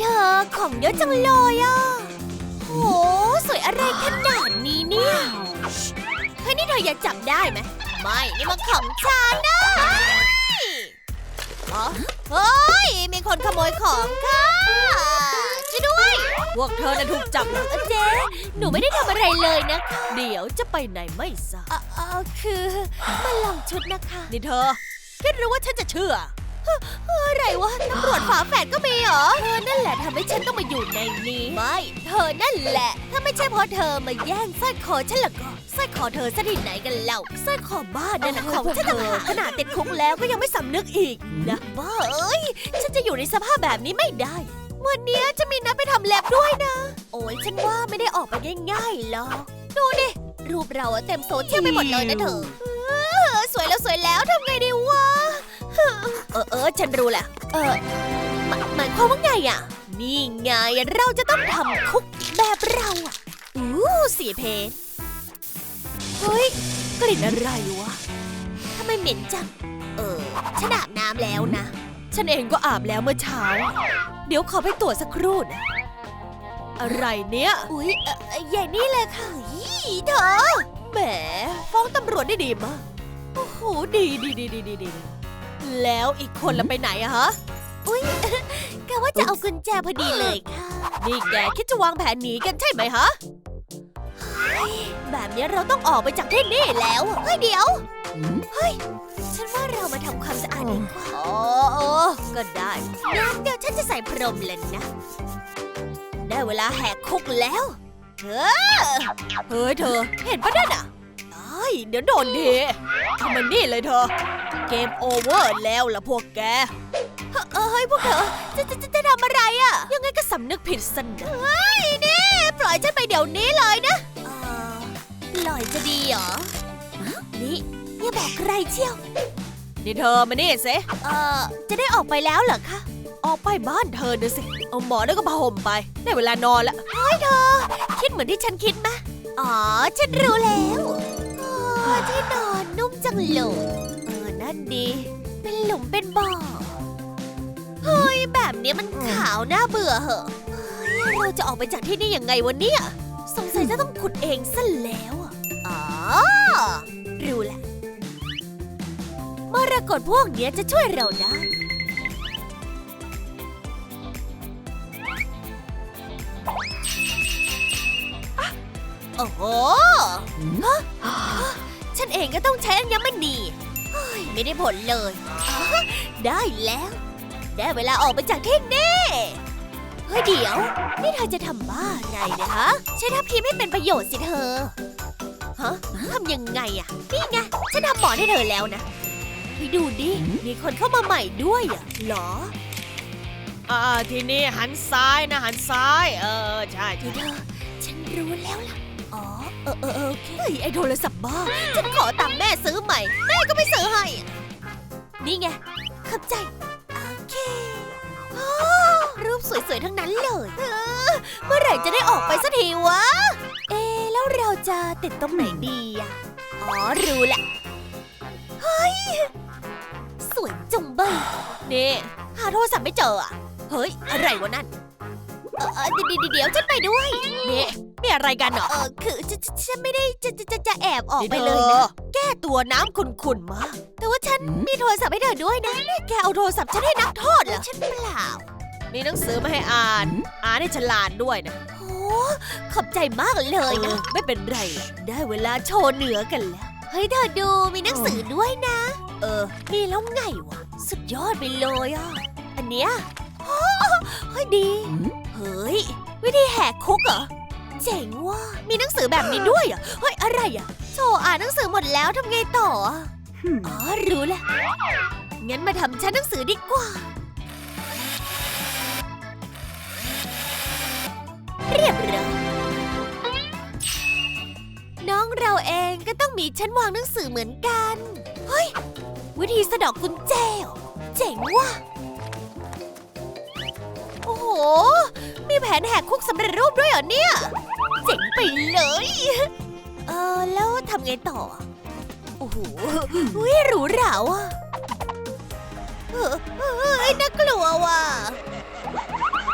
เธอของเยอะจังเลยอะโหสวยอะไรขนาดนี้เนี่ยเฮ้ยนี่เธออยากจับได้ไหมไม่นี่มันของฉันนะอ๋อเฮ้ยมีคนขโมยของค่ะช่วยด้วย พวกเธอจะถูกจับแล้วเจ๊หนูไม่ได้ทำอะไรเลยนะคะเดี๋ยวจะไปไหนไม่ทราบเออคือมาลองชุดนะคะ นี่เธอคิดหรือว่าฉันจะเชื่อ อะไรวะตำรวจฝาแฝดก็มีเหรอ เธอนั่นแหละทำให้ฉันต้องมาอยู่ในนี้ ไม่ เธอนั่นแหละ ถ้าไม่ใช่เพราะเธอมาแย่งสร้อยคอฉันละก็สร้อยคอเธอซะที่ไหนกันเล่าสร้อยคอบ้านนั่นนะของฉันต่างหากขนาดติดคุกแล้วก็ยังไม่สำนึกอีกนะบ้าเอ้ย ฉันจะอยู่ในสภาพแบบนี้ไม่ได้ วันเนี้ยจะมีนัดไปทำแลบด้วยนะ โอ้ยฉันว่าไม่ได้ออกไปง่ายๆหรอกดูดิรูปเราอะเต็มโซเชียลไปหมดเลยนะเธอเออสวยแล้วสวยแล้วทำไงดีวะ เออเออฉันรู้แหละเออหมายหมายความว่าไงอะ นี่ไงเราจะต้องทำคุกแบบเราอะอู้สีเพนเฮ้ย กลิ่นอะไรวะทำไมเหม็นจัง เออ ฉันอาบน้ำแล้วนะ ฉันเองก็อาบแล้วเมื่อเช้า เดี๋ยวขอไปตรวจสักครู่นะอะไรเนี่ย อุ๊ยเอ่อใหญ่นี่เลยค่ะอีเธอ แหม ฟ้องตำรวจได้ดีมาก โอ้โห ดีดีดีดีดีดี แล้วอีกคนละไปไหนอะฮะ อุ้ยกะว่าจะเอากุญแจพอดีเลยค่ะ นี่แกคิดจะวางแผนหนีกันใช่ไหมฮะเฮ้ยแบบนี้เราต้องออกไปจากที่นี่แล้วอะเฮ้ยเดี๋ยว เฮ้ย ฉันว่าเรามาทำความสะอาดดีกว่าอ๋อเออก็ได้งั้นเดี๋ยวฉันจะใส่พรมเลยนะ ได้เวลาแหกคุกแล้วเออเฮ้ยเธอ เห็นปะนั่นอะไอ้ยเดี๋ยวโดนดีเอามันนี่เลยเธอ เกมโอเวอร์แล้วล่ะพวกแกเฮ้ยพวกเธอจะจะจะจะทำอะไรอะ ยังไงก็สำนึกผิดสันนะเฮ้ยนี่ปล่อยฉันไปเดี๋ยวนี้เลยนะเออปล่อยจะดีเหรอฮะนี่อย่าบอกใครเชียวนี่เธอมานี่สิเออจะได้ออกไปแล้วเหรอคะ ออกไปบ้านเธอเดี๋ยวสิ เอาหมอนแล้วก็ผ้าห่มไป ได้เวลานอนแล้วเฮ้ยเธอ คิดเหมือนที่ฉันคิดไหมอ๋อ ฉันรู้แล้วอ๋อที่นอนนุ่มจังเลยเออนั่น ดี เป็นหลุมเป็นบ่อ เฮ้ย แบบนี้มันขาวน่าเบื่อเหอะเฮ้ยเราจะออกไปจากที่นี่ยังไงวะเนี่ย สงสัยจะต้องขุดเองซะแล้วอะอ๋อ รู้แหละมรกตพวกเนี้ยจะช่วยเราได้ โอ้โห ฉันเองก็ต้องใช้อัญมณี ไม่ได้ผลเลยอ๋อได้แล้ว ได้เวลาออกไปจากที่นี่เฮ้ยเดี๋ยว นี่เธอจะทำบ้าอะไรเนะฮะใช้ทัพพีไม่เป็นประโยชน์สิเธอฮะทำยังไงอะนี่ไงฉันทำหมอนให้เธอแล้วนะเฮ้ยดูดิมีคนเข้ามาใหม่ด้วยอะเหรออ่าทีนี้หันซ้ายนะหันซ้าย เออ ใช่เธอเธอฉันรู้แล้วล่ะอ๋อ เออเออเออโอเคเฮ้ยไอโทรศัพท์บ้า ฉันขอตังค์แม่ซื้อใหม่ แม่ก็ไม่ซื้อให้ นี่ไงขอบใจ โอเคโอ้รูปสวยๆ ทั้งนั้นเลยเออเมื่อไหร่จะได้ออกไปสักทีวะ เอ๊ะแล้วเราจะติดตรงไหนดีอะอ๋อ รู้ละ เฮ้ย สวยจุงเบยนี่ หาโทรศัพท์ไม่เจออะเฮ้ย อะไรวะนั่น เออเออเดี๋ยวเดี๋ยวเดี๋ยวฉันไปด้วย นี่ มีอะไรกันเหรอ เออคือฉันฉันฉันไม่ได้จะจะจะจะแอบออกไปนี่เลยธนะอแก้ตัวน้ำขุ่นๆมาแต่ว่าฉันมีโทรศัพท์ให้เธอด้วยนะนี่แกเอาโทรศัพท์ฉันให้นักโทษเหรอ ฉันเปล่า มีหนังสือมาให้อ่าน อ่านให้ฉลาดด้วยนะโอ้ขอบใจมากเลยเอนะอไม่เป็นไรหรอกได้เวลาโชว์เหนือกันแล้ว เฮ้ยเธอดูมีหนังสือด้วยนะ เออ มีแล้วไงวะ สุดยอดไปเลยอะ อันเนี้ยโอ้เฮ้ยดี เฮ้ย วิธีแหกคุกเหรอ เจ๋งว่ะมีหนังสือแบบนี้ด้วยเหรอะเฮ้ยอะไรอะโธ่อ่านหนังสือหมดแล้วทำไงต่ออะอ๋อรู้แล้วงั้นมาทำชั้นหนังสือดีกว่า เรียบร้อยน้องเราเองก็ต้องมีชั้นวางหนังสือเหมือนกัน เฮ้ย วิธีสะดอกกุญแจเหรอเจ๋งว่ะโอ้โห มีแผนแหกคุกสำเร็จรูปด้วยเหรอเนี่ย เจ๋งไปเลย เออแล้วทำไงต่อ โอ้โหอุ้ยหรูหราว่ะเออเฮ้ยน่ากลัวว่ะ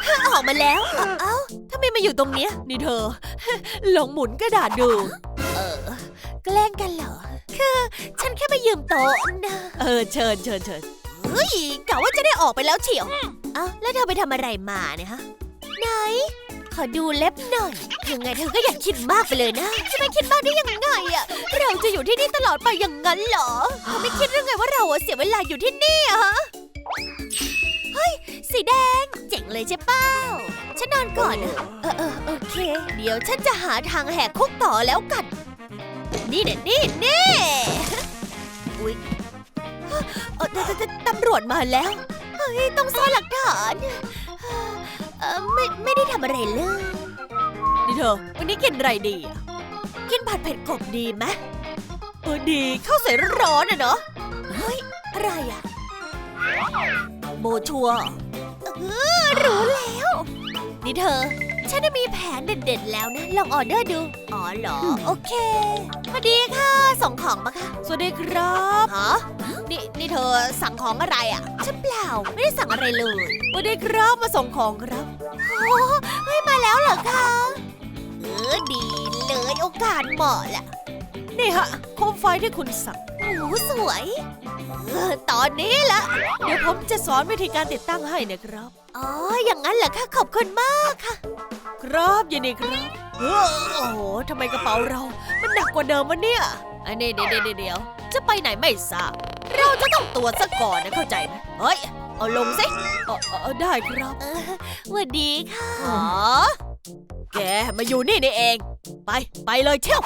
อ๋อของมาแล้ว เอ้าทำไมมาอยู่ตรงเนี้ย นี่เธอ ลองหมุนกระดาษดู เออ แกล้งกันเหรอ คือ ฉันแค่มายืมโต๊ะนะ เออ เชิญเชิญเชิญเฮ้ยกะว่าจะได้ออกไปแล้วเฉียวเอ้าแล้วเธอไปทำอะไรมาเนี่ยฮะ ไหน ขอดูเล็บหน่อย ยังไงเธอก็อย่าคิดมากไปเลยนะจะไม่คิดมากได้ยังไงอะเราจะอยู่ที่นี่ตลอดไปอย่างนั้นเหรอเธอไม่คิดเรื่องไงว่าเราอะเสียเวลาอยู่ที่นี่อะฮะเฮ้ย สีแดง เจ๋งเลยใช่เป้า ฉันนอนก่อนนะเออเออโอเค เดี๋ยวฉันจะหาทางแหกคุกต่อแล้วกัน นี่เนี่ยนี่นี่อุ๊ยเออตำรวจมาแล้ว เฮ้ย ต้องซ่อนหลักฐาน ออไม่ไม่ได้ทำอะไรเลยนี่เธอ วันนี้กินอะไรดีอะกินผัดเผ็ดกบดีไหมเออดีข้าวสวยร้อนๆอะเนาะเฮ้ย อะไรอะโบชัวร์เออรู้แล้ว นี่เธอ ฉันน่ะมีแผนเด็ดๆแล้วนะ ลองออเดอร์ดู อ๋อเหรอ โอเคสวัสดีค่ะ ส่งของปะคะสวัสดีครับฮะนี่นี่เธอสั่งของอะไรอะฉันเปล่า ไม่ได้สั่งอะไรเลย สวัสดีครับมาส่งของครับ โอ้เฮ้ยมาแล้วเหรอคะเออดีเลยโอกาสเหมาะแหละ นี่ฮะโคมไฟที่คุณสั่งโอ้โหสวยเออตอนนี้ละเดี๋ยวผมจะสอนวิธีการติดตั้งให้นะครับ อ๋อ อย่างนั้นเหรอคะ ขอบคุณมากค่ะ ครับยินดีครับเฮ้อโอ้โหทำไมกระเป๋าเรา มันหนักกว่าเดิมวะเนี่ยอันนี้เดี๋ยวเดี๋ยวเดี๋ยวจะไปไหนไม่ทราบ เราจะต้องตรวจซะก่อนนะเข้าใจไหมเฮ้ย เอาลงสิเออเออเออได้ครับเออสวัสดีค่ะอ๋อแกมาอยู่นี่นี่เอง ไปไปเลยเที่ยว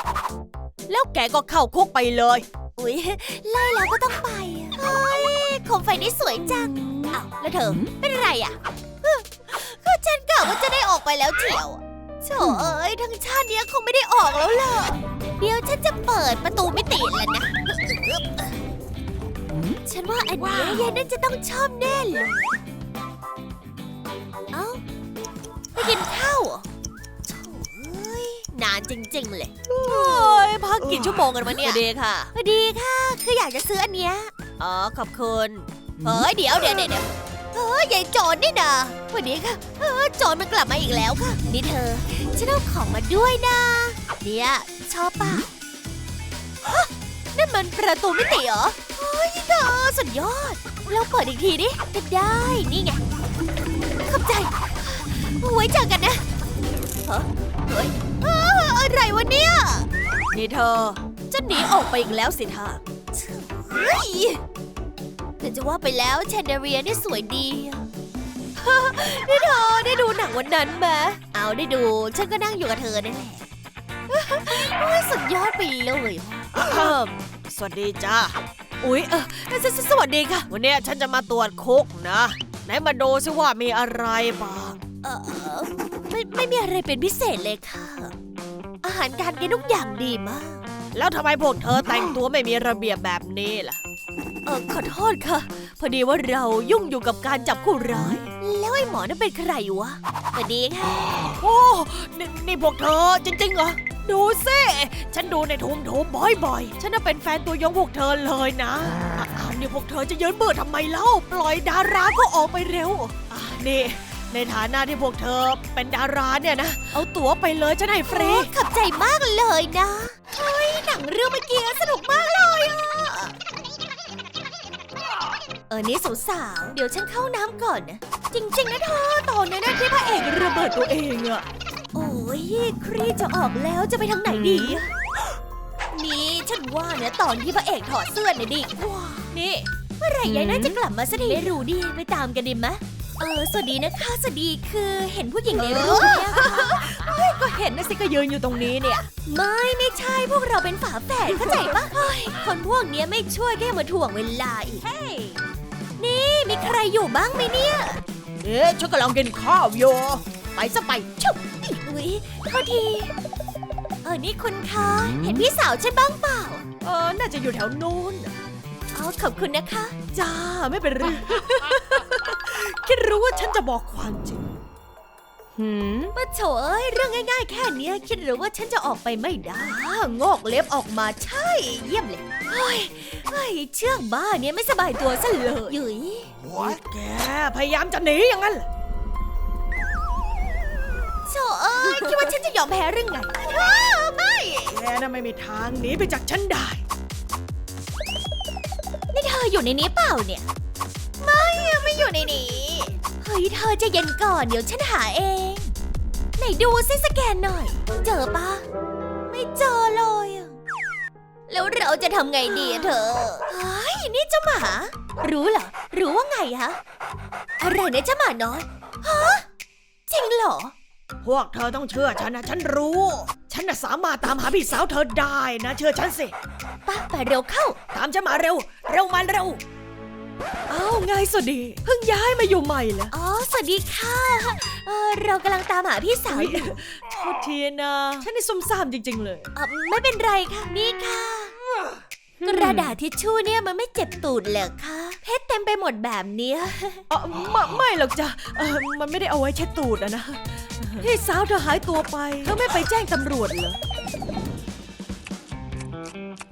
แล้วแกก็เข้าคุกไปเลย อุ๊ยไล่แล้วก็ต้องไปอะเฮ้ยโคมไฟนี่สวยจังอ้าวแล้วเธอเป็นอะไรอะเอ้อ ก็ฉันกะว่าจะได้ออกไปแล้วเฉียวโถเอ้ยทั้งชาติเนี้ยคงไม่ได้ออกแล้วล่ะ เดี๋ยวฉันจะเปิดประตูมิติแล้วนะ ฉันว่าอันเนี้ยยายนั่นจะต้องชอบแน่เลย เอ้าไปกินข้าวเหรอโถ่เอ้ยนานจริงๆเลย โอ้ยพักกี่ชั่วโมงกันวะเนี่ยดีค่ะสวัสดีค่ะ คืออยากจะซื้ออันเนี้ย อ๋อ ขอบคุณ เฮ้ย เดี๋ยวเดี๋ยวเดี๋ยว เดี๋ยวเฮ้ยายโจรนี่นะวัสดีค่ะเออโจรมันกลับมาอีกแล้วค่ะ นี่เธอ ฉันเอาของมาด้วยนะ เนี่ยชอบป่ะฮะนั่นมันประตูมิติเหรอ เฮ้ยเธอสุดยอด เราเปิดอีกทีดิก็ได้ นี่ไง ขอบใจ ไว้เจอกันนะฮะเฮ้ยเอ้ออะไรวะเนี่ย นี่เธอ จะหนีออกไปอีกแล้วสิท่าเฮ้ย แต่จะว่าไปแล้วแชนเดเรียนี่สวยดีอะนี่เธอได้ดูหนังวันนั้นไหมเอาได้ดู ฉันก็นั่งอยู่กับเธอนั่นแหละโอ้ยสุดยอดไปเลยเอิ่มสวัสดีจ้าอุ๊ยเออสสสวัสดีค่ะ วันเนี้ยฉันจะมาตรวจคุกนะ ไหนมาดูซิว่ามีอะไรบ้างเออเออไม่ไม่มีอะไรเป็นพิเศษเลยค่ะ อาหารการกินทุกอย่างดีมาก แล้วทำไมพวกเธอแต่งตัวไม่มีระเบียบแบบนี้ล่ะ เออขอโทษค่ะ พอดีว่าเรายุ่งอยู่กับการจับผู้ร้าย แล้วไอ้หมอนั่นเป็นใครวะสวัสดีค่ะ โอ้นี่นี่พวกเธอจริงๆเหรอ ดูสิฉันดูในทูมทูมบ่อยๆ ฉันน่ะเป็นแฟนตัวยงพวกเธอเลยนะอ้าวนี่พวกเธอจะยืนเบื่อทำไมเล่า ปล่อยดาราก็ออกไปเร็วอะนี่ ในฐานะที่พวกเธอเป็นดาราเนี่ยนะ เอาตั๋วไปเลยฉันให้ฟรี โอ้ขอบใจมากเลยนะ เฮ้ย หนังเรื่องเมื่อกี้สนุกมากเลยอะเออนี่สาวๆ เดี๋ยวฉันเข้าน้ำก่อนนะ จริงๆนะเธอตอนนั้นนะที่พระเอกระเบิดตัวเองอะโอ้ยครีจะออกแล้วจะไปทางไหนดีอะนี่ฉันว่าเนี่ยตอนที่พระเอกถอดเสื้อเนี่ยดีกว่านี่เมื่อไหร่ยายน่าจะกลับมาสักทีไม่รู้ดิไปตามกันดีมะเออสวัสดีนะคะสวัสดีคือเห็นผู้หญิงในรูปเนี่ยค่ะก็เห็นนะสิก็ยืนอยู่ตรงนี้เนี่ย ไม่ไม่ใช่พวกเราเป็นฝาแฝดเข้าใจปะเฮ้ยคนพวกเนี้ยไม่ช่วยแค่มาถ่วงเวลาอีกนี่ มีใครอยู่บ้างไหมเนี่ย เอ๊ะฉันกำลังกินข้าวอยู่ ไปซะไปชุบอุ๊ยโทษที เออนี่คุณคะ เห็นพี่สาวฉันบ้างเปล่า เออน่าจะอยู่แถวโน้นน่ะอ๋อขอบคุณนะคะ จ้าไม่เป็นไร คิดรู้ว่าฉันจะบอกความจริง หืมมาโถเอ้ยเรื่องง่ายๆ แค่เนี้ยคิดหรือว่าฉันจะออกไปไม่ได้อ้างอกเล็บออกมาใช่ เยี่ยมเลยเฮ้ยเฮ้ยเชือกบ้าเนี้ยไม่สบายตัวซะเลยหยุย แกพยายามจะหนีอย่างนั้นเหรอว่าฉันจะยอมแพ้หรือไงว้าวไม่แกน่ะไม่มีทางหนีไปจากฉันได้ นี่เธออยู่ในนี้เปล่าเนี่ย ไม่อะไม่อยู่ในนี้เฮ้ยเธอใจะเย็นก่อนเดี๋ยวฉันหาเอง ไหนดูซิสแกนหน่อย เจอปะไม่เจอเลยอะ แล้วเราจะทำไงดีอะเธอเฮ้ยนี่เจ้าหมา รู้เหรอ รู้ว่าไงฮะ อะไรเนี่ยเจ้าหมาน้อย ฮะ จริงเหรอ พวกเธอต้องเชื่อฉันนะฉันรู้ ฉันน่ะสามารถตามหาพี่สาวเธอได้นะเชื่อฉันสิ ไป้าไปเร็วเข้า ตามฉันมาเร็ว เร็วมาเร็ว อ้าวไงสวัสดี เพิ่งย้ายมาอยู่ใหม่เหรออ๋อ สวัสดีค่ะเออเรากำลังตามหาพี่สาวอยู่โทษทีนะ ฉันนี่ซุ่มซ่ามจริง ๆ เลย เอ่อไม่เป็นไรค่ะ นี่ค่ะ กระดาษทิชชู่เนี่ยมันไม่เจ็บตูดเหรอคะเพชรเต็มไปหมดแบบเนี้ยเออไม่ไม่หรอกจ้ะเออมันไม่ได้เอาไว้เช็ดตูดอะนะพี่สาวเธอหายตัวไปเธอไม่ไปแจ้งตำรวจเหรอเ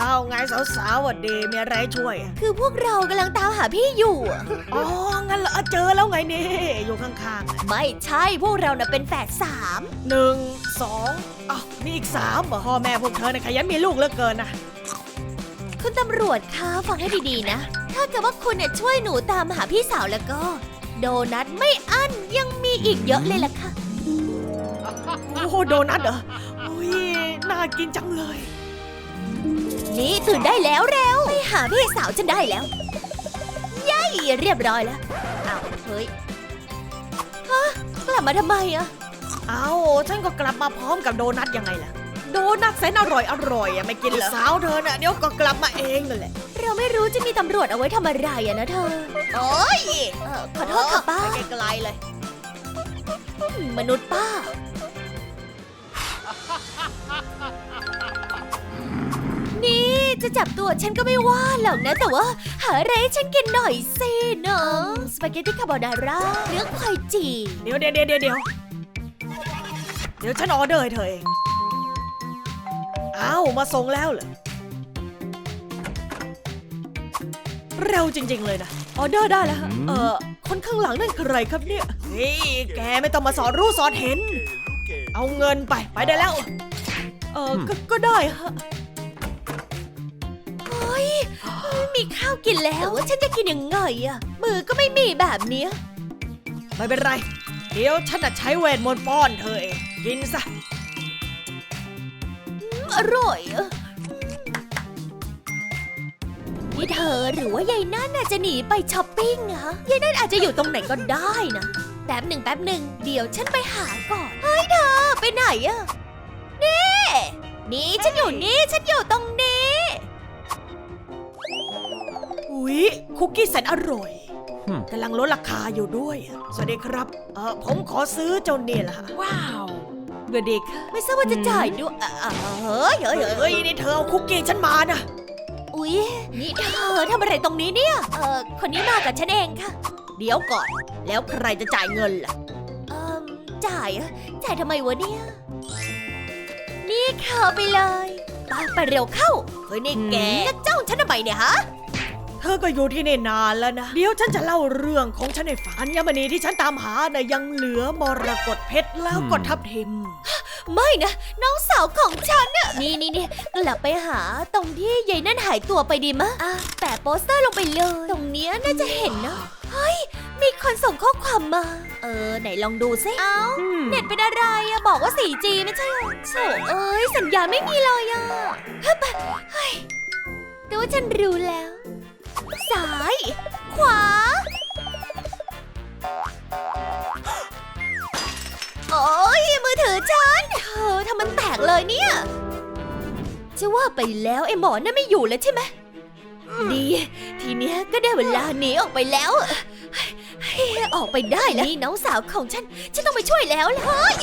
อาไงสาวๆวัดดีมีอะไรช่วยอะคือพวกเรากำลังตามหาพี่อยู่อะอ๋อ งั้นเหรอเจอแล้วไงนี่ อยู่ข้างๆอะไม่ใช่พวกเราน่ะเป็นแฝดสามหนึ่งสองอ้าวมีอีกสามเหรอพ่อแม่พวกเธอเนี่ยขยันมีลูกเหลือเกินนะ คุณตำรวจคะฟังให้ดีๆนะ ถ้าเกิดว่าคุณเนี่ยช่วยหนูตามหาพี่สาวแล้วก็ โดนัทไม่อั้นยังมีอีกเยอะเลยล่ะค่ะ โอ้โหโดนัทเหรออุ้ยน่ากินจังเลย นี่ตื่นได้แล้วเร็ว ไปหาพี่สาวฉันได้แล้วยัยเรียบร้อยแล้วอ้าวเฮ้ยฮะกลับมาทำไมอะเอาฉันก็กลับมาพร้อมกับโดนัทยังไงล่ะ โดนัทแสนอร่อยอร่อยอะไม่กินเหรอสาวเธอน่ะเดี๋ยวก็กลับมาเองนั่นแหละ เราไม่รู้จะมีตำรวจเอาไว้ทำอะไรอะนะเธอ โอ้ยเออขอโทษค่ะป้าไปไกลๆเลย มนุษย์ป้า นี่ จะจับตัวฉันก็ไม่ว่าหรอกนะ แต่ว่า หาอะไรให้ฉันกินหน่อยสิเนาะสปาเกตตี้คาโบนาร่าเนื้อควายจีเดี๋ยวเดี๋ยวเดี๋ยวเดี๋ยวเดี๋ยวเดี๋ยวฉันออเดอร์ให้เธอเองอ้าวมาส่งแล้วเหรอเร็วจริง ๆ เลยนะออเดอร์ได้แล้วฮะเออคนข้างหลังนั่นใครครับเนี่ยนี่แกไม่ต้องมาสอนรู้สอนเห็น เอาเงินไปไปได้แล้ว เออก็ก็ได้ฮะ ม่มีข้าวกินแล้วว่าฉันจะกินยังไงอะมือก็ไม่มีแบบเนี้ยไม่เป็นไร เดี๋ยวฉันจะใช้เวทมนต์ป้อนเธอเองกินซะอร่อยอะนี่เธอหรือว่ายายนั่นน่ะจะหนีไปช้อปปิ้งอะฮะยายนั่นอาจจะอยู่ตรงไหนก็ได้นะแป๊บหนึ่งแป๊บหนึ่งเดี๋ยวฉันไปหาก่อนเฮ้ยเธอไปไหนอะนี่นี่ฉันอยู่นี่ฉันอยู่ตรงนี้ อุ๊ย คุกกี้แสนอร่อย Hmm. กำลังลดราคาอยู่ด้วยอะสวัสดีครับ เออผมขอซื้อเจ้าเนี่ยละว้าวสวัสดีค่ะไม่ทราบว่าจะจ่ายด้วยอะอะเฮ้ยเฮ้ยเฮ้ยเฮ้ยนี่เธอเอาคุกกี้ฉันมานะอุ๊ย นี่เธอทำอะไรตรงนี้เนี่ย เออคนนี้มากับฉันเองค่ะ เดี๋ยวก่อน แล้วใครจะจ่ายเงินล่ะ เอ่มจ่ายอะจ่ายทำไมวะเนี่ย นี่ค่ะไปเลยไปไปเร็วเข้า เฮ้ยนี่แกจะจ้องฉันทำไมเนี่ยฮะ เธอก็อยู่ที่นี่นานแล้วนะ เดี๋ยวฉันจะเล่าเรื่องของฉันให้ฟังอัญมณีที่ฉันตามหาน่ะยังเหลือมรกตเพชรแล้วก็ทับทิม ไม่นะ น้องสาวของฉันน่ะนี่นี่นี่กลับไปหาตรงที่ยายนั่นหายตัวไปดีมะอะแปะโปสเตอร์ลงไปเลย ตรงเนี้ยน่าจะเห็นนะเฮ้ยมีคนส่งข้อความมา เออ ไหนลองดูซิเอ้าเน็ตเป็นอะไรอะบอกว่า 4G ไม่ใช่เหรอโถเอ้ยสัญญาณไม่มีเลยอะเฮ้ยไปเฮ้ยแต่ว่าฉันรู้แล้ว ซ้าย ขวา โอ้ยมือถือฉันเธอทำมันแตกเลยเนี่ย จะว่าไปแล้วไอ้หมอนั่นไม่อยู่แล้วใช่ไหมดี ทีเนี้ยก็ได้เวลาหนีออกไปแล้ว ออกไปได้แล้วนี่น้องสาวของฉัน ฉันต้องไปช่วยแล้วล่ะเฮ้ย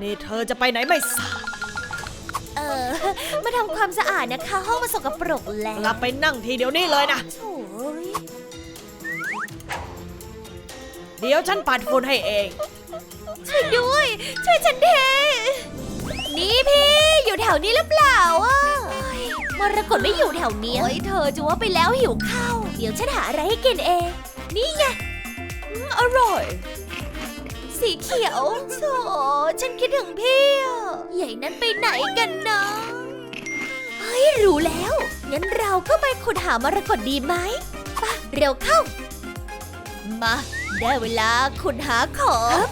นี่เธอจะไปไหนไม่ทราบ ออมาทำความสะอาดนะคะ ห้องมันสกปรกแล้กวลับไปนั่งทีเดี๋ยวนี้เลยนะ โถ่เอ้ยเดี๋ยวฉันปัดฝุ่นให้เอง ช่วยด้วย ช่วยฉันเทนี่พี่ อยู่แถวนี้หรือเปล่าอะเฮ้ยมรกตไม่อยู่แถวเนี้ยเฮ้ยเธอจะว่าไปแล้วหิวข้าว เดี๋ยวฉันหาอะไรให้กินเอง นี่ไงอืมอร่อย สีเขียวโธ่ฉันคิดถึงพี่อะใหญ่นั้นไปไหนกันนะเฮ้ยรู้แล้ว งั้นเราก็ไปขุดหามรกตดีไหมไปะเร็วเข้า มา ได้เวลาขุดหาของ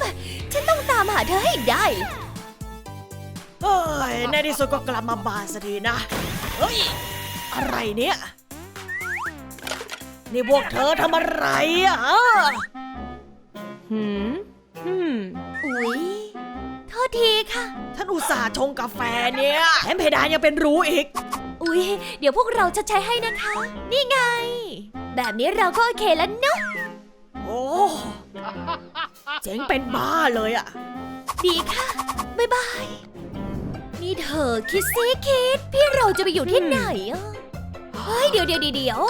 ฉันต้องตามหาเธอให้ได้ เฮ้ยในที่สุดก็กลับมาบ้านสักทีนะ เฮ้ย อะไรเนี่ย นี่พวกเธอทำอะไรอะหืม หืมอุ๊ยโทษทีค่ะ ท่านอุตส่าห์ชงกาแฟเนี่ยแถมเพดานยังเป็นรูอีก อุ๊ย เดี๋ยวพวกเราจะใช้ให้นะคะ นี่ไง แบบนี้เราก็โอเคแล้วเนอะโอ้เจ๋งเป็นบ้าเลยอะดีค่ะ บ๊ายบาย นี่เธอคิดซิคิด พี่เราจะไปอยู่ที่ไหนอะ เฮ้ย เดี๋ยวเดี๋ยวเดี๋ยว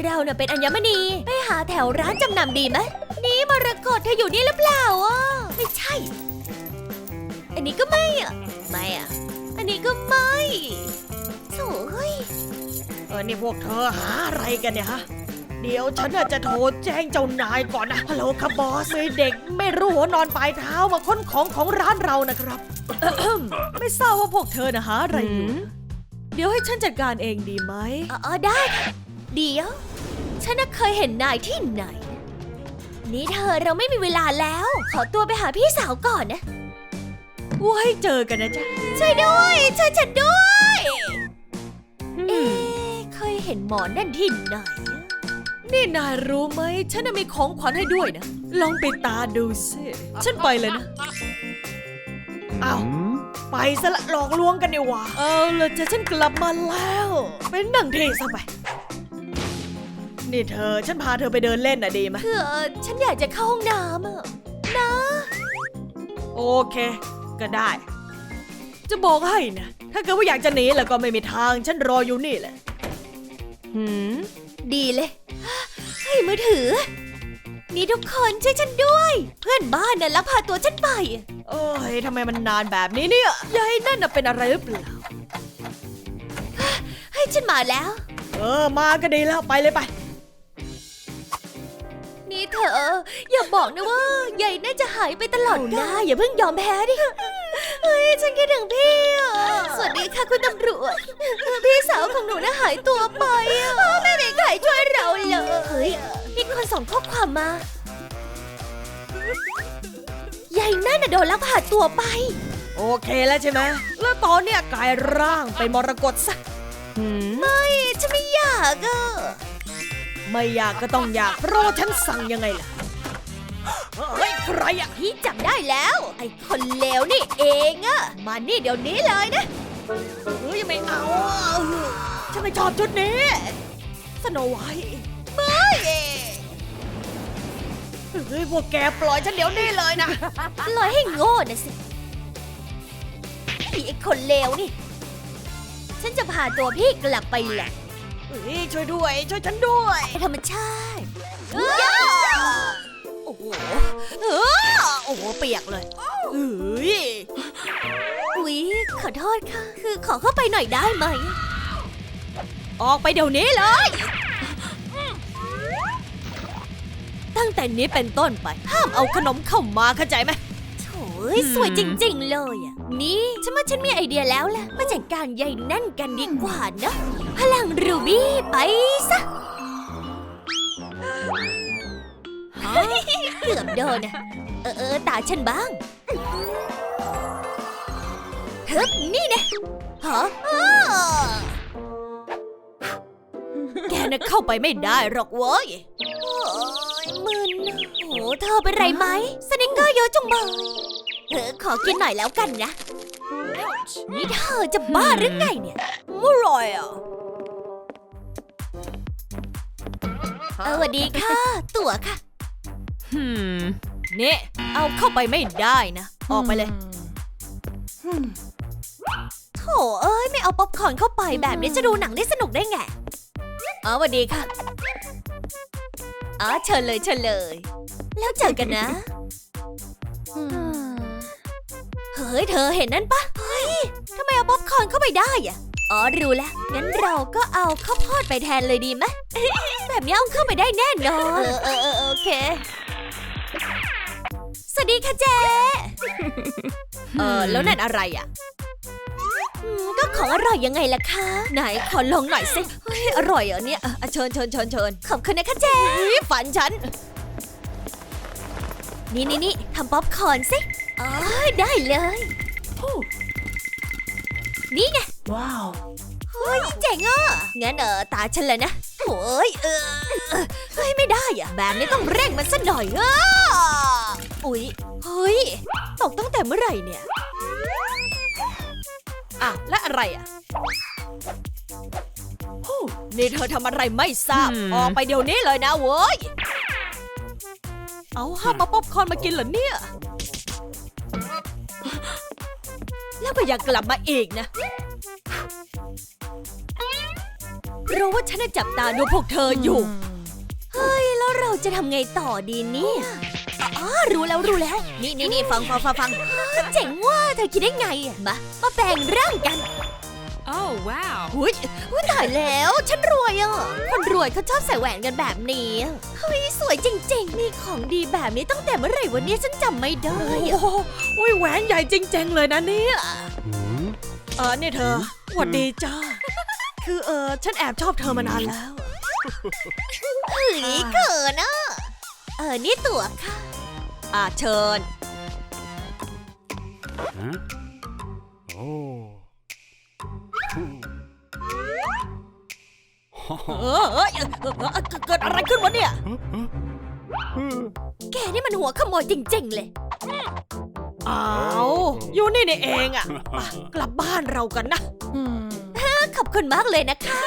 เราน่ะเป็นอัญมณี ไปหาแถวร้านจำนำดีไหมนี่ มรกตเธออยู่นี่หรือเปล่าอะไม่ใช่ อันนี้ก็ไม่อะไม่อะ อันนี้ก็ไม่โถ่เฮ้ยเออนี่พวกเธอหาอะไรกันเนี่ยฮะ เดี๋ยวฉันน่ะจะโทรแจ้งเจ้านายก่อนนะฮัลโหลครับบอสมีเด็กไม่รู้หัวนอนปลายเท้ามาค้นของของร้านเรานะครับ ไม่ทราบว่าพวกเธอนะหาอะไรอยู่ เดี๋ยวให้ฉันจัดการเองดีไหมอ๋อได้ค่ะเดี๋ยว ฉันน่ะเคยเห็นนายที่ไหน นี่เธอเราไม่มีเวลาแล้ว ขอตัวไปหาพี่สาวก่อนนะไว้เจอกันนะจ๊ะ ช่วยด้วยช่วยฉันด้วย เอ๊ะเคยเห็นหมอนั่นที่ไหนอะนี่นายรู้ไหม ฉันน่ะมีของขวัญให้ด้วยนะ ลองไปตาดูสิฉันไปเลยนะ อ้าว ไปซะละหลอกลวงกันดีกว่า เอาละจะฉันกลับมาแล้ว เป็นนั่งเทซะไป นี่เธอ ฉันพาเธอไปเดินเล่นน่ะดีไหมคือฉันอยากจะเข้าห้องน้ำอะนะ โอเค ก็ได้ จะบอกให้นะ ถ้าเกิดว่าอยากจะหนีแล้วก็ไม่มีทาง ฉันรออยู่นี่แหละ หืม ดีเลยเฮ้ยมือถือ นี่ทุกคนช่วยฉันด้วย เพื่อนบ้านน่ะลักพาตัวฉันไป โอ้ยทำไมมันนานแบบนี้เนี่ยยายนั่นน่ะเป็นอะไรหรือเปล่าเฮ้ยฉันมาแล้ว เออ มาก็ดีแล้ว ไปเลยไปนี่ เธออย่าบอกนะว่าใหญ่น่าจะหายไปตลอดกาลอย่าเพิ่งยอมแพ้ดิ เฮ้ยฉันคิดถึงพี่อะสวัสดีค่ะคุณตำรวจ พี่สาวของหนูน่ะหายตัวไปอะไม่มีใครช่วยเราเลย เฮ้ย มีคนส่งข้อความมา ใหญ่นั่นน่ะโดนลักพาตัวไป โอเคแล้วใช่ไหม แล้วตอนเนี้ยกลายร่างเป็นมรกตซะหืมไม่ ฉันไม่อยากอะ ไม่อยากก็ต้องอยากเพราะว่าฉันสั่งยังไงล่ะเฮ้ยใครอะพี่จับได้แล้ว ไอ้คนเลวนี่เองอะมานี่เดี๋ยวนี้เลยนะเฮ้ยไม่เอาอะฉันไม่ชอบชุดนี้ สโนไวท์เฮ้ยพวกแกปล่อยฉันเดี๋ยวนี้เลยนะปล่อยให้โง่นะสิพี่ไอ้คนเลวนี่ ฉันจะพาตัวพี่กลับไปแหละ เฮ้ยช่วยด้วย ช่วยฉันด้วยธรรมชาติโอ้โหเออโอ้โหเปียกเลยเฮ้ยอุ๊ยขอโทษค่ะ คือขอเข้าไปหน่อยได้ไหม ออกไปเดี๋ยวนี้เลย ตั้งแต่นี้เป็นต้นไป ห้ามเอาขนมเข้ามาเข้าใจไหมโถ่ยสวยจริง ๆ เลยอะ นี่ฉันว่าฉันมีไอเดียแล้วล่ะ มาจัดการใยนั่นกันดีกว่านะ พลังรูบี้ไปซะเกือบโดนอะเออเออตาฉันบ้างฮึบนี่นะฮะอ้าแกน่ะเข้าไปไม่ได้หรอกเว้ยโอ้ยมึนอะโอ้เธอเป็นไรไหมสนิกเกอร์เยอะจังเลย เออขอกินหน่อยแล้วกันนะ นี่เธอจะบ้าหรือไงเนี่ยอร่อยอะเออสวัสดีค่ะ ตั๋วค่ะ หืมนี่เอาเข้าไปไม่ได้นะ ออกไปเลยโถเอ้ย ไม่เอาป๊อปคอร์นเข้าไปแบบนี้จะดูหนังได้สนุกได้ไงอ๋อสวัสดีค่ะอ๋อเชิญเลยเชิญเลย แล้วเจอกันนะเฮ้ยเธอเห็นนั่นปะเฮ้ยทำไมเอาป๊อปคอร์นเข้าไปได้อะอ๋อรู้แล้ว งั้นเราก็เอาข้าวโพดไปแทนเลยดีไหมแบบนี้เอาเข้าไปได้แน่นอนเออเออเออโอเค สวัสดีค่ะเจ๊เออแล้วนั่นอะไรอะอืมก็ของอร่อยยังไงล่ะคะ ไหนขอลองหน่อยสิเฮ้ยอร่อยเหรอเนี่ยอะอะเชิญเชิญเชิญเชิญขอบคุณนะคะเจ๊ฝันฉัน นี่นี่นี่ทำป๊อปคอร์นสิ อ๋อได้เลย นี่ไง ว้าว เฮ้ยเจ๋งอะ งั้นเออตาฉันเลยนะโอ้ยเออเออเฮ้ยไม่ได้อะ แบบนี้ต้องเร่งมันสัหน่อยอะอุ๊ย เฮ้ย ตกตั้งแต่เมื่อไหร่เนี่ย อะ และอะไรอะฮู้นี่เธอทำอะไรไม่ทราบอืมออกไปเดี๋ยวนี้เลยนะเว้ย เอาห้ามมาป๊อปคอร์นมากินเหรอเนี่ย แล้วก็อยากลับมาอีกนะ รู้ว่าฉันจับตาดูพวกเธออยู่ เฮ้ย แล้วเราจะทำไงต่อดีเนี่ยอ๋อรู้แล้วรู้แล้ว นี่นี่นี่ฟังฟังฟังฟังเจ๋งว่าเธอคิดได้ไง มา มาแปลงร่างกัน Oh, wow. อุ้ยอุ้ยตายแล้ว ฉันรวยอะ คนรวยเขาชอบใส่แหวนกันแบบนี้อะเฮ้ย สวยจริง ๆ มีของดีแบบนี้ตั้งแต่เมื่อไหร่วันนี้ฉันจำไม่ได้โอ้อะโหอุ้ยแหวนใหญ่จริง ๆ เลยนะเนี่ยเออนี่เธอหวัดดีจ้า คือเออฉันแอบชอบเธอมานานแล้วเฮ้ยเขินอะเออนี่ตั๋วค่ะ อ่าเชิญ Huh? Oh. เออ เออเออเออเออเกิดอะไรขึ้นวะเนี่ย แกนี่มันหัวขโมยจริง ๆ เลย อ้าว อยู่นี่นี่เองอะไปกลับบ้านเรากันนะ ขอบคุณมากเลยนะคะ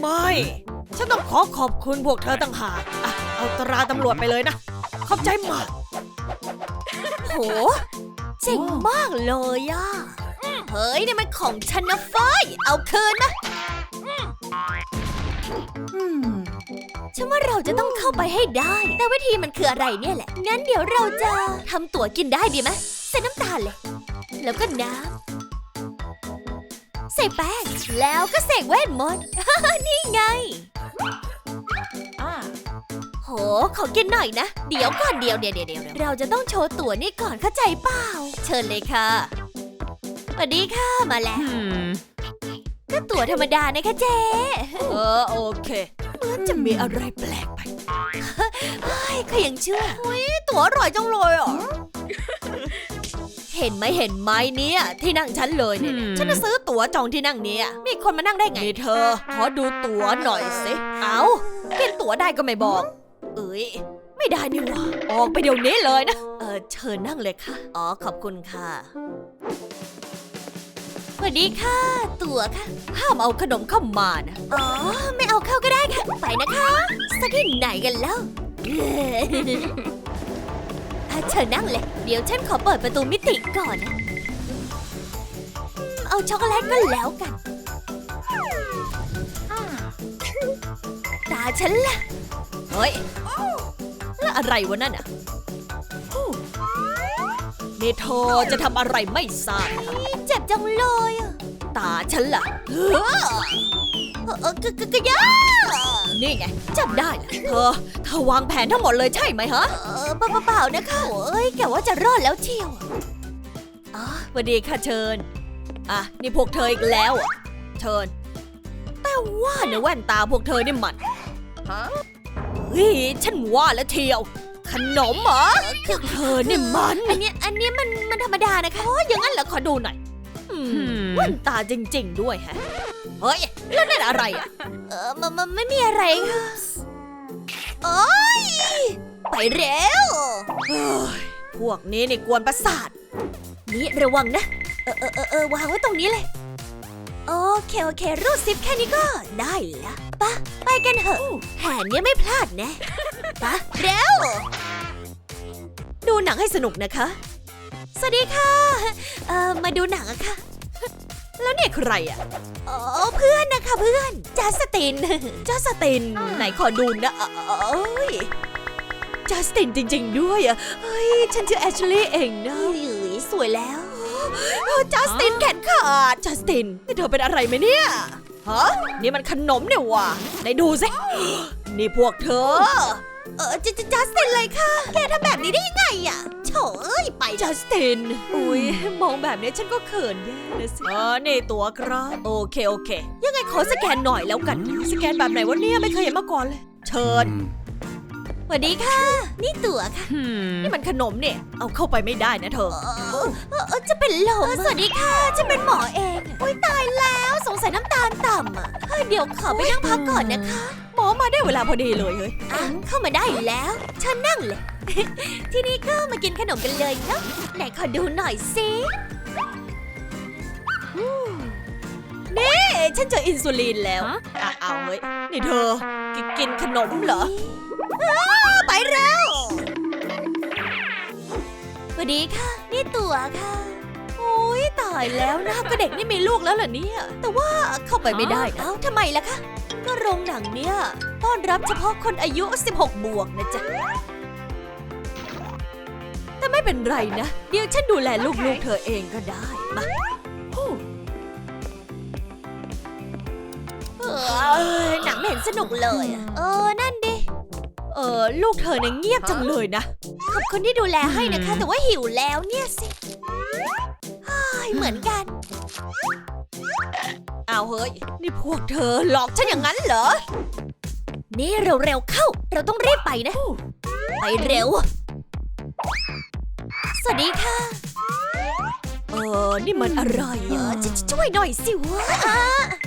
ไม่ ฉันต้องขอขอบคุณพวกเธอต่างหากอะเอาตราตำรวจไปเลยนะ ขอบใจมาก โห เจ๋งมากเลยอะเฮ้ยนี่มันของฉันนะเฟ้ย เอาคืนนะ ฉันว่าเราจะต้องเข้าไปให้ได้ แต่วิธีมันคืออะไรเนี่ยแหละ งั้นเดี๋ยวเราจะทำตั๋วกินได้ดีไหมใส่น้ำตาลเลย แล้วก็น้ำใส่แป้ง แล้วก็เสกเวทมนต์ นี่ไงโห ขอกินหน่อยนะ เดี๋ยวก่อนเดี๋ยวเดี๋ยวเดี๋ยวเดี๋ยวเราจะต้องโชว์ตั๋วนี่ก่อนเข้าใจเปล่า เชิญเลยค่ะสวัสดีค่ะ มาแล้ว Hmm. ก็ตั๋วธรรมดานะคะเจ๊เออโอเคเหมือนจะมีอะไรแปลกไปเฮ้ยเขายังเชื่อตั๋วอร่อยจังเลยอะเห็นไหมเห็นไหมเนี่ย ที่นั่งฉันเลยเนี่ย Hmm. ฉันจะซื้อตั๋วจองที่นั่งเนี้ยมีคนมานั่งได้ไงนี่เธอ ขอดูตั๋วหน่อยสิเอาเปลี่ยนตั๋วได้ก็ไม่บอก เอ้ยไม่ได้นี่หว่าออกไปเดี๋ยวนี้เลยนะเออเชิญนั่งเลยค่ะ อ๋อขอบคุณค่ะส วัสดีค่ะ ตั๋วค่ะ ห้ามเอาขนมเข้ามานะ อ๋อ ไม่เอาเข้าก็ได้ค่ะ ไปนะคะสักที่ไหนกันแล้วอะเชิญนั่งเลย เดี๋ยวฉันขอเปิดประตูมิติก่อนนะอืมเอาช็อกโกแลตก็แล้วกัน ตาฉันล่ะ เฮ้ย แล้วอะไรวะนั่นอะฮู้ นี่เธอจะทำอะไรไม่ทราบนะคะเจ็บจังเลยอะตาฉันล่ะเออเออเออกะกะกะยานี่ไงจับได้ล่ะเธอเธอวางแผนทั้งหมดเลยใช่ไหมฮะเออเปล่าเปล่าๆนะคะโอ้ยแกว่าจะรอดแล้วเชียวอ๋อสวัสดีค่ะเชิญ อะ นี่พวกเธออีกแล้วเหรอะเชิญ แต่ว่าในแว่นตาพวกเธอนี่มันฮะเฮ้ยฉันว่าแล้วเทียว ขนมเหรอคือเธอนี่มัน อันเนี้ยอันเนี้ย มันมันธรรมดานะคะอ๋ออย่างนั้นเหรอขอดูหน่อยอืมอืมแว่นตาจริง ๆ ด้วยฮะ เฮ้ยแล้วนั่นอะไรอะ เออมันมันไม่มีอะไรค่ะโอ้ยไปเร็วเฮ้ยพวกนี้นี่กวนประสาท นี่ระวังนะ เออเออเออเออวางไว้ตรงนี้เลย โอเคโอเครูดซิปแค่นี้ก็ได้ละปะไปกันเถอะแผนเนี้ยไม่พลาดแน่ปะเร็ว ดูหนังให้สนุกนะคะ สวัสดีค่ะ เอ่อ มาดูหนังอะค่ะ แล้วเนี่ยใครอะอ๋อเพื่อนนะคะเพื่อนจัสตินจัสติน ไหนขอดูนะเอ้ยจัสตินจริง ๆ ด้วยอะเฮ้ย ฉันชื่อแอชลีย์เองนะเฮ้ยสวยแล้วเออจัสตินแขนขาดจัสตินนี่เธอเป็นอะไรไหมเนี่ยฮะนี่มันขนมเนี่ยว่ะไหนดูสิ นี่พวกเธอ เออจะจะจัสตินเลยค่ะ แกทำแบบนี้ได้ยังไงอะช โถเอ้ยไปจัสติน อุ้ยมองแบบนี้ฉันก็เขินแย่เลยสิเออนี่ตัวครับ โอเคโอเค ยังไงขอสแกนหน่อยแล้วกัน สแกนแบบไหนวะเนี่ยไม่เคยเห็นมาก่อนเลย เชิญ สวัสดีค่ะ นี่ตั๋วค่ะ Hmm. นี่มันขนมเนี่ย เอาเข้าไปไม่ได้นะเธอเออเออเออจะเป็นลมสวัสดีค่ะฉันเป็นหมอเองอุ้ยตายแล้วสงสัยน้ำตาลต่ำอะเฮ้ยเดี๋ยวขอไปนั่งพักก่อนนะคะ หมอมาได้เวลาพอดีเลยเฮ้ยอะเข้ามาได้แล้วเชิญนั่งเลย ทีนี้ก็มากินขนมกันเลยเนาะไหนขอดูหน่อยสิ ฉันเจออินซูลินแล้วฮะอะเอาเฮ้ย นี่เธอ กินกินขนมเหรอไปเร็วสวัสดีค่ะ นี่ตั๋วค่ะ โอ้ยตายแล้วนะก็เด็กนี่มีลูกแล้วเหรอเนี่ย แต่ว่าเข้าไปไม่ได้นะเอ้าทำไมล่ะคะ ก็โรงหนังเนี่ยต้อนรับเฉพาะคนอายุ 16 บวกนะจ๊ะ แต่ไม่เป็นไรนะ เดี๋ยวฉันดูแลลูกๆเธอเองก็ได้ มา ออหนังไม่เห็นสนุกเลยอะเออ นั่นดิ เออลูกเธอเนี่ยเงียบจังเลยนะ ขอบคุณที่ดูแลให้นะคะ แต่ว่าหิวแล้วเนี่ยสิเฮ้ยเหมือนกัน เอาเฮ้ย นี่พวกเธอหลอกฉันอย่างนั้นเหรอ นี่เร็วๆเข้า เราต้องรีบไปนะ ไปเร็ว สวัสดีค่ะ เออ นี่มันอะไรเออะอจะจะช่วยหน่อยสิวะอะห้าม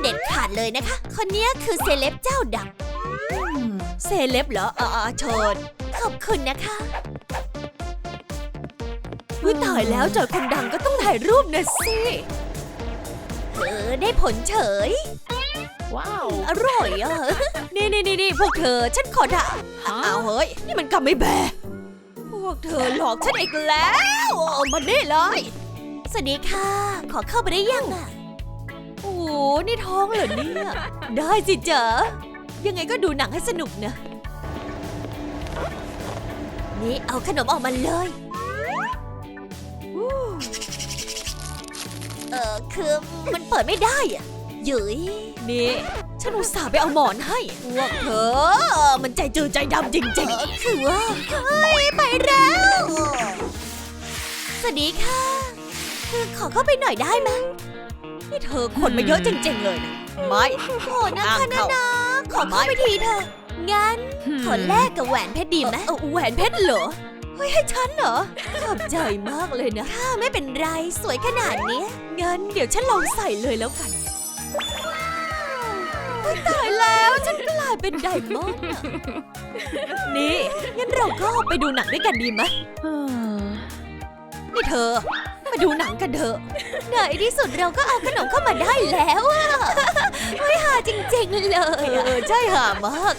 เด็ดขาดเลยนะคะ คนเนี้ยคือเซเลบเจ้าดังเซเลบเหรออ่าเชิญขอบคุณนะคะวิตายแล้วเจอคนดังก็ต้องถ่ายรูปนะสิเออได้ผลเฉย Wow. อร่อยอะ นี่นี่นี่นี่พวกเธอฉันขอด่าเอาเฮ้ย นี่มันกำไม่แบพวกเธอหลอกฉันอีกแล้วเอามานี่เลย สวัสดีค่ะ ขอเข้าไปได้ยังอะโอ้โห นี่ท้องเหรอเนี่ย ได้สิเจอยังไงก็ดูหนังให้สนุกนะ นี่เอาขนมออกมาเลยเออคือมันเปิดไม่ได้อะหยุยนี่ ฉันอุตส่าห์ไปเอาหมอนให้พวกเธอ มันใจจืดใจดำจริงเออคือว่าเฮ้ยไปแล้ว สวัสดีค่ะ คือขอเข้าไปหน่อยได้ไหมๆ นี่เธอคนมาเยอะจริงๆเลยนะไม่โอ้นะห้ามคะนะเข้านะขอเข้าไปทีเถอะงั้นขอ Hmm. แลกกับแหวนเพชรดีไหมเออแหวนเพชรเหรอเฮ้ยให้ฉันเหรอขอบใจมากเลยนะถ้าไม่เป็นไรสวยขนาดเนี้ยงั้นเดี๋ยวฉันลองใส่เลยแล้วกันเฮ้ยตายแล้วฉันกลายเป็นไดมอนด์อะนี่งั้นเราก็ไปดูหนังด้วยกันดีไหมนี่เธอ มาดูหนังกันเถอะในที่สุดเราก็เอาขนมเข้ามาได้แล้วอะไม่หาจริงๆเลย เออ ใช่หามาก